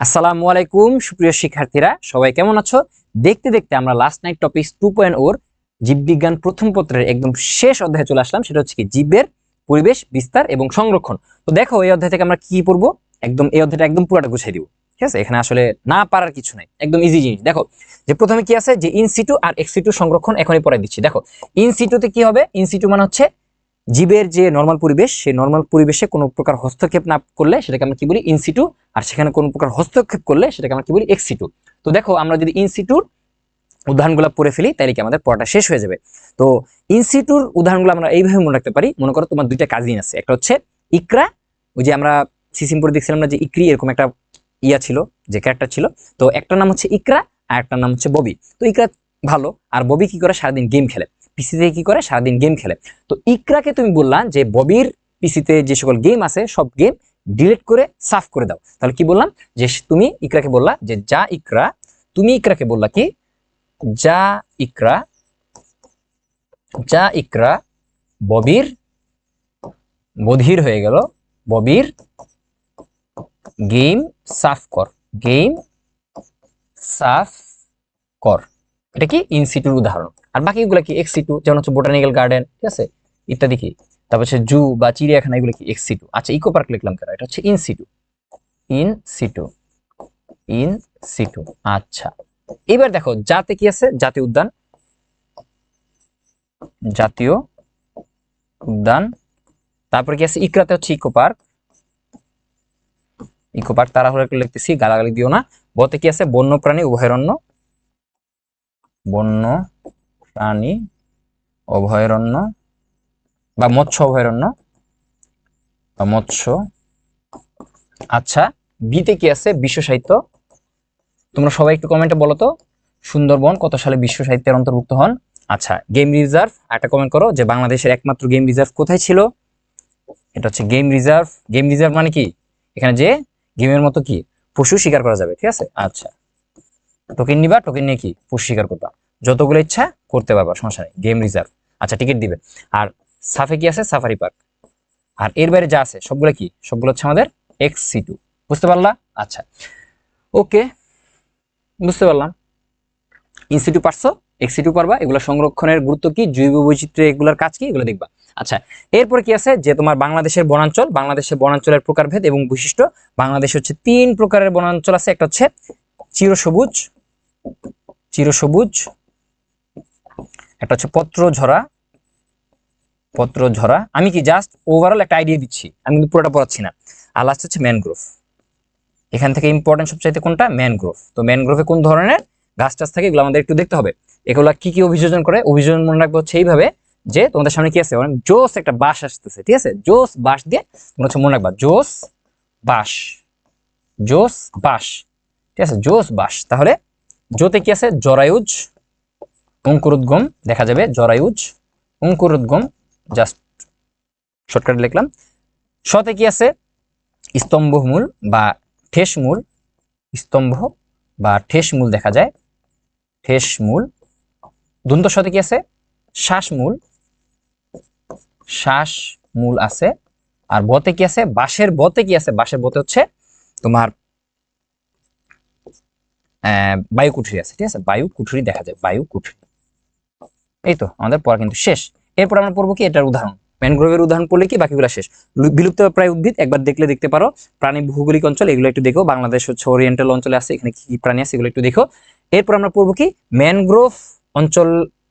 আসসালামু আলাইকুম, সুপ্রিয় শিক্ষার্থীরা। সবাই কেমন আছো? দেখতে দেখতে আমরা last night topic to point ওর জীববিজ্ঞান প্রথম পত্রের একদম শেষ অধ্যায়ে চলে আসলাম। সেটা হচ্ছে কি, জীবের পরিবেশ, বিস্তার এবং সংরক্ষণ। তো দেখো, এই অধ্যায় থেকে আমরা কি পড়ব? একদম, এই অধ্যায়টা একদম পুরোটা গুছিয়ে দিব। ঠিক আছে? এখানে আসলে না পারার কিছু নাই। একদম ইজি জিনিস। দেখো, যে প্রথমে কি আছে? যে ইনসিটু আর এক্সিটু সংরক্ষণ এখনই পরে দিচ্ছি। দেখো ইনসিটুতে কি হবে? ইনসিটু মানে হচ্ছে জীবের যে নর্মাল পরিবেশ, সেই নর্মাল পরিবেশে কোনো প্রকার হস্তক্ষেপ না করলে সেটাকে আমরা কি বলি? ইনসিটু আর সেখানে কোনো প্রকার হস্তক্ষেপ করলে সেটাকে আমরা কি বলি? এক্সিটু তো দেখো, আমরা যদি ইনসিটুর উদাহরণগুলো পড়ে ফেলি তাহলে কি আমাদের পড়াটা শেষ হয়ে যাবে। তো ইনসিটুর উদাহরণগুলো আমরা এইভাবে মনে রাখতে পারি। মনে করো তোমার দুইটা কাজিন আছে। একটা হচ্ছে ইকরা, ওই যে আমরা সিসিমপুরে দেখছিলাম না যে ইকরি এরকম একটা ইয়া ছিল, যে ক্যারেক্টার ছিল। তো একটা নাম হচ্ছে ইকরা, আর একটা নাম হচ্ছে ববি। তো ইকরা ভালো, আর ববি কি করে সারাদিন গেম খেলে? পিসিতে কি করে? সারাদিন গেম খেলে। তো ইকরাকে তুমি বললাম যে, ববির পিসিতে যে সকল গেম আছে, সব গেম ডিলিট করে সাফ করে দাও। তাহলে কি বললাম? যে তুমি ইকরাকে বললা যে, যা ইকরা, তুমি ইকরাকে বললা কি? যা ইকরা যা ইকরা, ববির বধির হয়ে গেল। ববির গেম সাফ কর। গেম সাফ কর। এটা কি? ইনসিটুর উদাহরণ। আর বাকিগুলো কি এক্সি টু যেমন হচ্ছে বোটানিক্যাল গার্ডেন ঠিক আছে? ইত্যাদি কি? তারপর হচ্ছে জু বা চিড়িয়াখানা, এগুলো কি এক্সি টু আচ্ছা ইকো পার্ক লিখলাম কেন? এটা হচ্ছে in situ in situ in situ আচ্ছা। এবার দেখো, জাতে কি আছে? জাতীয় উদ্যান। জাতীয় উদ্যান। তারপরে কি আছে? ইকরাতে হচ্ছে ইকো পার্ক ইকো পার্ক করে লিখতেছি, গালাগালি দিও না। বতে কি আছে? বন্যপ্রাণী অভয়ারণ্য বন্য প্রাণী অভয়ারণ্য বা মৎস্য অভয়ারণ্য বা মৎস্য। আচ্ছা বিতে কি আছে বিশ্ব সাহিত্য? তোমরা সবাই একটু কমেন্টে বলো তো। সুন্দরবন কত সালে বিশ্ব সাহিত্যের অন্তর্ভুক্ত হন? আচ্ছা গেম রিজার্ভ একটা কমেন্ট করো যে বাংলাদেশের একমাত্র গেম রিজার্ভ কোথায় ছিল? এটা হচ্ছে গেম রিজার্ভ গেম রিজার্ভ মানে কি? এখানে যে গেমের মতো কি? পশু শিকার করা যাবে, ঠিক আছে? আচ্ছা। টোকেন নিবা টোকেন নিয়ে কি? পশু শিকার করবা। যতগুলো ইচ্ছা করতে পারবা, সমস্যা নেই। গেম রিজার্ভ আচ্ছা টিকিট দিবে। আর সাফে কি আছে? সাফারি পার্ক আর এর বাইরে যা আছে, সবগুলো কি? সবগুলো হচ্ছে আমাদের এক্স সি টু বুঝতে পারলা? আচ্ছা। ওকে বুঝতে পারলাম। ইনস্টিটিউট পারছ? এক্সিটিউ পারবা এগুলো সংরক্ষণের গুরুত্ব কি? জৈব বৈচিত্র্য এগুলোর কাজ কি? এগুলো দেখবা। আচ্ছা এরপর কি আছে? যে তোমার বাংলাদেশের বনাঞ্চল, বাংলাদেশের বনাঞ্চলের প্রকারভেদ এবং বৈশিষ্ট্য। বাংলাদেশ হচ্ছে তিন প্রকারের বনাঞ্চল আছে। একটা হচ্ছে চিরসবুজ চিরসবুজ একটা হচ্ছে পত্র ঝরা পত্র ঝরা আমি কি জাস্ট ওভারঅল একটা আইডিয়া দিচ্ছি, আমি কিন্তু পুরোটা পড়াচ্ছি না। আর লাস্ট হচ্ছে ম্যানগ্রোভ এখান থেকে ইম্পর্টেন্ট সবচাইতে কোনটা? ম্যানগ্রোভ তো ম্যানগ্রোভে কোন ধরনের গাছ টাছ থাকে, এগুলো আমাদের একটু দেখতে হবে। এগুলা কি কি অভিযোজন করে? অভিযোজন মনে রাখব হচ্ছে এইভাবে যে তোমাদের সামনে কি আছে? অনেক জোস একটা বাস আসতেছে, ঠিক আছে? জোস বাস দিয়ে তোমরা হচ্ছে মনে রাখবা, জোস বাস জোস বাস ঠিক আছে? জোস বাস তাহলে জোতে কি আছে? জরায়ুজ অঙ্কুরোদ্গম দেখা যাবে, জরায়ুজ, অঙ্কুরোদ্গম জাস্ট শর্টকাট লিখলাম। শতে কি আছে? স্তম্ভমূল বা ঠেসমূল, স্তম্ভ বা ঠেসমূল দেখা যায়। ঠেসমূল। দন্ত শতে কি আছে? শ্বাসমূল। শ্বাসমূল আছে। আর বতে কি আছে? বাঁশের বতে কি আছে? বাঁশের বতে হচ্ছে তোমার বায়ু কুঠুরি আছে, ঠিক আছে? বায়ু কুঠুরি দেখা যায় বায়ু কুঠুরি এই তো আমাদের পড়া কিন্তু শেষ। এরপর আমরা পড়ব কি? এটার উদাহরণ। ম্যানগ্রোভের উদাহরণ পড়লে কি? বাকিগুলো শেষ। বিলুপ্ত প্রায় উদ্ভিদ, একবার দেখলে দেখতে পারো। প্রাণী ভৌগোলিক অঞ্চল, এগুলো একটু দেখো। বাংলাদেশ হচ্ছে ওরিয়েন্টাল অঞ্চলে আছে, এখানে কি প্রাণী আছে এগুলো একটু দেখো। এরপর আমরা পড়ব কি? ম্যানগ্রোভ অঞ্চল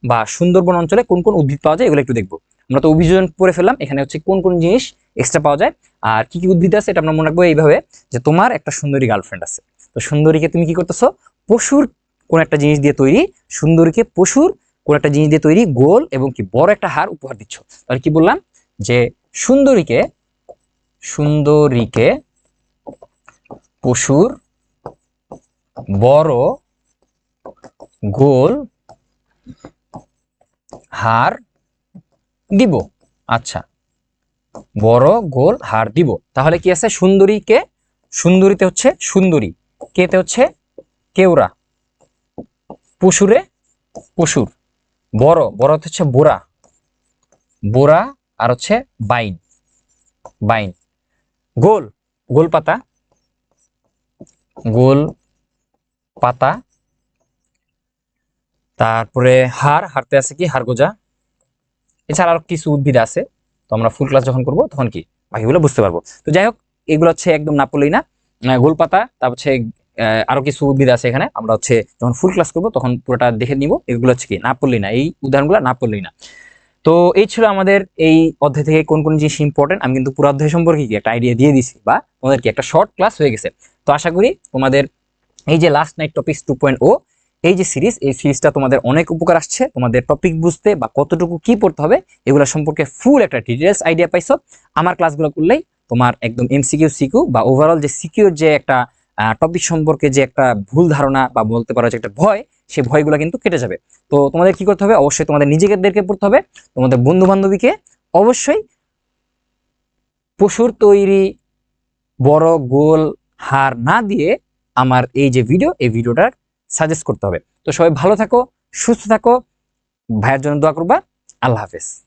বা সুন্দরবন অঞ্চলে কোন কোন উদ্ভিদ পাওয়া যায়, এগুলো একটু দেখব। আমরা তো অভিযোজন পড়ে ফেললাম, এখানে হচ্ছে কোন কোন জিনিস এক্সট্রা পাওয়া যায়, আর কি কি উদ্ভিদ আছে এটা আমরা মনে রাখব এইভাবে যে তোমার একটা সুন্দরী গার্লফ্রেন্ড আছে। তো সুন্দরীকে তুমি কি করতেছো? পশুর কোন একটা জিনিস দিয়ে তৈরি, সুন্দরীকে পশুর কোন একটা জিনিস দিয়ে তৈরি, গোল এবং কি বড় একটা হার উপহার দিচ্ছ। তাহলে কি বললাম? যে সুন্দরীকে সুন্দরীকে পশুর বড়, গোল হার দিব। আচ্ছা বড়, গোল হার দিব। তাহলে কি আছে? সুন্দরীকে, সুন্দরীতে হচ্ছে সুন্দরী, কেতে হচ্ছে? কেওড়া, পশুরে পশুর। বড় বড় হচ্ছে বোরা। বোরা আর হচ্ছে বাইন। বাইন। গোল গোল পাতা। গোল পাতা। তারপরে হার হারতে আছে কি? হাড়গোজা এছাড়া আরও কিছু উদ্ভিদ আছে। তো আমরা ফুল ক্লাস যখন করব, তখন কি? বাকিগুলো বুঝতে পারব। তো যাই হোক, এগুলো হচ্ছে একদম না পড়লেই না গোল পাতা, তারপর হচ্ছে আরও কিছু উদ্ভিদ আছে এখানে। আমরা হচ্ছে যখন ফুল ক্লাস করব, তখন পুরোটা দেখে নিব, এগুলো হচ্ছে কি, না পড়লেই না, এই উদাহরণগুলো না পড়লেই না। তো এই ছিল আমাদের এই অধ্যায় থেকে কোন কোন জিনিস ইম্পর্টেন্ট আমি কিন্তু পুরো অধ্যায় সম্পর্কে কি একটা আইডিয়া দিয়ে দিছি, বা তোমাদের কি একটা শর্ট ক্লাস হয়ে গেছে। তো আশা করি তোমাদের এই যে last night topics to point ও এই যে সিরিজ এই সিরিজটা তোমাদের অনেক উপকার আসছে, তোমাদের টপিক বুঝতে বা কতটুকু কি পড়তে হবে, এগুলো সম্পর্কে ফুল একটা ডিটেলস আইডিয়া পাইছো। আমার ক্লাসগুলো করলেই তোমার একদম এমসিকিউ সিকিউ বা ওভারঅল যে সিকিউর যে একটা টপিক সম্পর্কে যে একটা ভুল ধারণা বা বলতে পারো যে একটা ভয়, সেই ভয়গুলো কিন্তু কেটে যাবে। তো তোমাদের কি করতে হবে? অবশ্যই তোমাদের নিজেদেরকে পড়তে হবে। তোমাদের বন্ধু বান্ধবীকে অবশ্যই পশুর তৈরি বড় গোল হার না দিয়ে আমার এই যে ভিডিও এই ভিডিওটার সাজেস্ট করতে হবে। তো সবাই ভালো থাকো, সুস্থ থাকো। ভাইয়ের জন্য দোয়া করবা। আল্লাহ হাফেজ।